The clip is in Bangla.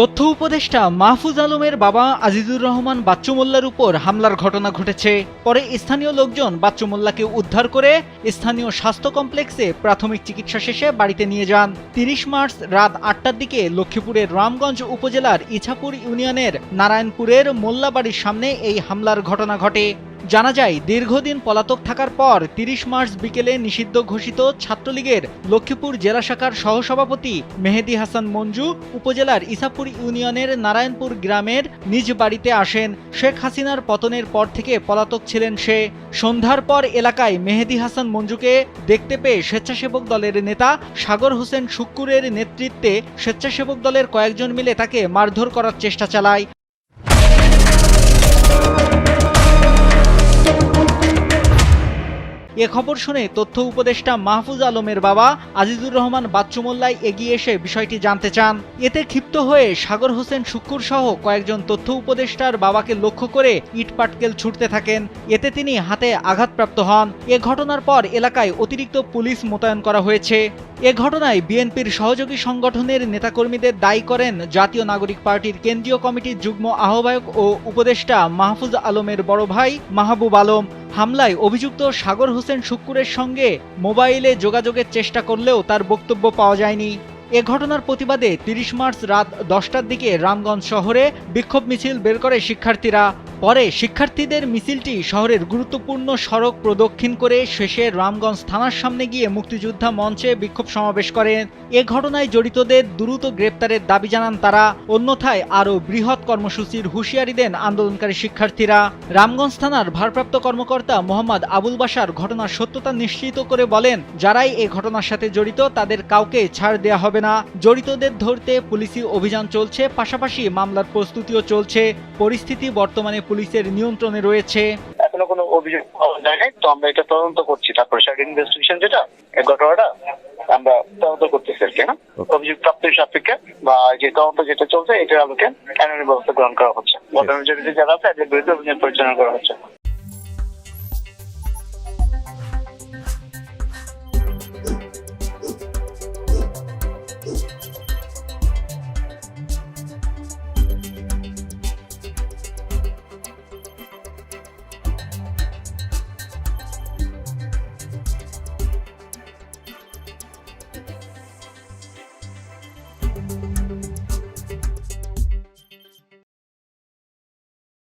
তথ্য উপদেষ্টা মাহফুজ আলমের বাবা আজিজুর রহমান বাচ্চু মোল্লার উপর হামলার ঘটনা ঘটেছে। পরে স্থানীয় লোকজন বাচ্চু মোল্লাকে উদ্ধার করে স্থানীয় স্বাস্থ্য কমপ্লেক্সে প্রাথমিক চিকিৎসা শেষে বাড়িতে নিয়ে যান। তিরিশ মার্চ রাত আটটার দিকে লক্ষ্মীপুরের রামগঞ্জ উপজেলার ইছাপুর ইউনিয়নের নারায়ণপুরের মোল্লাবাড়ির সামনে এই হামলার ঘটনা ঘটে। জানা যায়, দীর্ঘদিন পলাতক থাকার পর তিরিশ মার্চ বিকেলে নিষিদ্ধ ঘোষিত ছাত্রলীগের লক্ষ্মীপুর জেলা শাখার সহসভাপতি মেহেদি হাসান মঞ্জু উপজেলার ইসাপুর ইউনিয়নের নারায়ণপুর গ্রামের নিজ বাড়িতে আসেন। শেখ হাসিনার পতনের পর থেকে পলাতক ছিলেন সে। সন্ধ্যার পর এলাকায় মেহেদি হাসান মঞ্জুকে দেখতে পেয়ে স্বেচ্ছাসেবক দলের নেতা সাগর হোসেন শুক্কুরের নেতৃত্বে স্বেচ্ছাসেবক দলের কয়েকজন মিলে তাকে মারধর করার চেষ্টা চালায়। এ খবর শুনে তথ্য উপদেষ্টা মাহফুজ আলমের বাবা আজিজুর রহমান বাচ্চু মোল্লাই এগিয়ে এসে বিষয়টি জানতে চান। এতে ক্ষিপ্ত হয়ে সাগর হোসেন শুক্কুর সহ কয়েকজন তথ্য উপদেষ্টার বাবাকে লক্ষ্য করে ইট পাটকেল ছুটতে থাকেন। এতে তিনি হাতে আঘাতপ্রাপ্ত হন। এ ঘটনার পর এলাকায় অতিরিক্ত পুলিশ মোতায়েন করা হয়েছে। এ ঘটনায় বিএনপির সহযোগী সংগঠনের নেতাকর্মীদের দায়ী করেন জাতীয় নাগরিক পার্টির কেন্দ্রীয় কমিটির যুগ্ম আহ্বায়ক ও উপদেষ্টা মাহফুজ আলমের বড় ভাই মাহবুব আলম। হামলায় অভিযুক্ত সাগর হোসেন শুক্কুরের সঙ্গে মোবাইলে যোগাযোগের চেষ্টা করলেও তার বক্তব্য পাওয়া যায়নি। এ ঘটনার প্রতিবাদে তিরিশ মার্চ রাত দশটার দিকে রামগঞ্জ শহরে বিক্ষোভ মিছিল বের করে শিক্ষার্থীরা। পরে শিক্ষার্থীদের মিছিলটি শহরের গুরুত্বপূর্ণ সড়ক প্রদক্ষিণ করে শেষে রামগঞ্জ থানার সামনে গিয়ে মুক্তিযোদ্ধা মঞ্চে বিক্ষোভ সমাবেশ করেন এ ঘটনায় জড়িতদের দ্রুত গ্রেপ্তারের দাবি জানান তারা। অন্যথায় আরও বৃহৎ কর্মসূচির হুঁশিয়ারি দেন আন্দোলনকারী শিক্ষার্থীরা। রামগঞ্জ থানার ভারপ্রাপ্ত কর্মকর্তা মোহাম্মদ আবুল বাসার ঘটনার সত্যতা নিশ্চিত করে বলেন, যারাই এ ঘটনার সাথে জড়িত তাদের কাউকে ছাড় দেয়া হবে না। জড়িতদের ধরতে পুলিশি অভিযান চলছে, পাশাপাশি মামলার প্রস্তুতিও চলছে। পরিস্থিতি বর্তমানে পুলিশের নিয়ন্ত্রণে রয়েছে। এখনও কোনো অভিযোগ পাওয়া যায় নাই তো আমরা এটা তদন্ত করছি। তারপরে সাইড ইনভেস্টিগেশন যেটা এই ঘটনাটা আমরা তদন্ত করতেছি আর কি হ্যাঁ অভিযোগ প্রাপ্তির সাপেক্ষে বা যে তদন্ত যেটা চলছে এটার আলোকে আইনের ব্যবস্থা গ্রহণ করা হচ্ছে। ঘটনার জড়িত যারা আছে এদের বিরুদ্ধে অভিযান পরিচালনা করা হচ্ছে।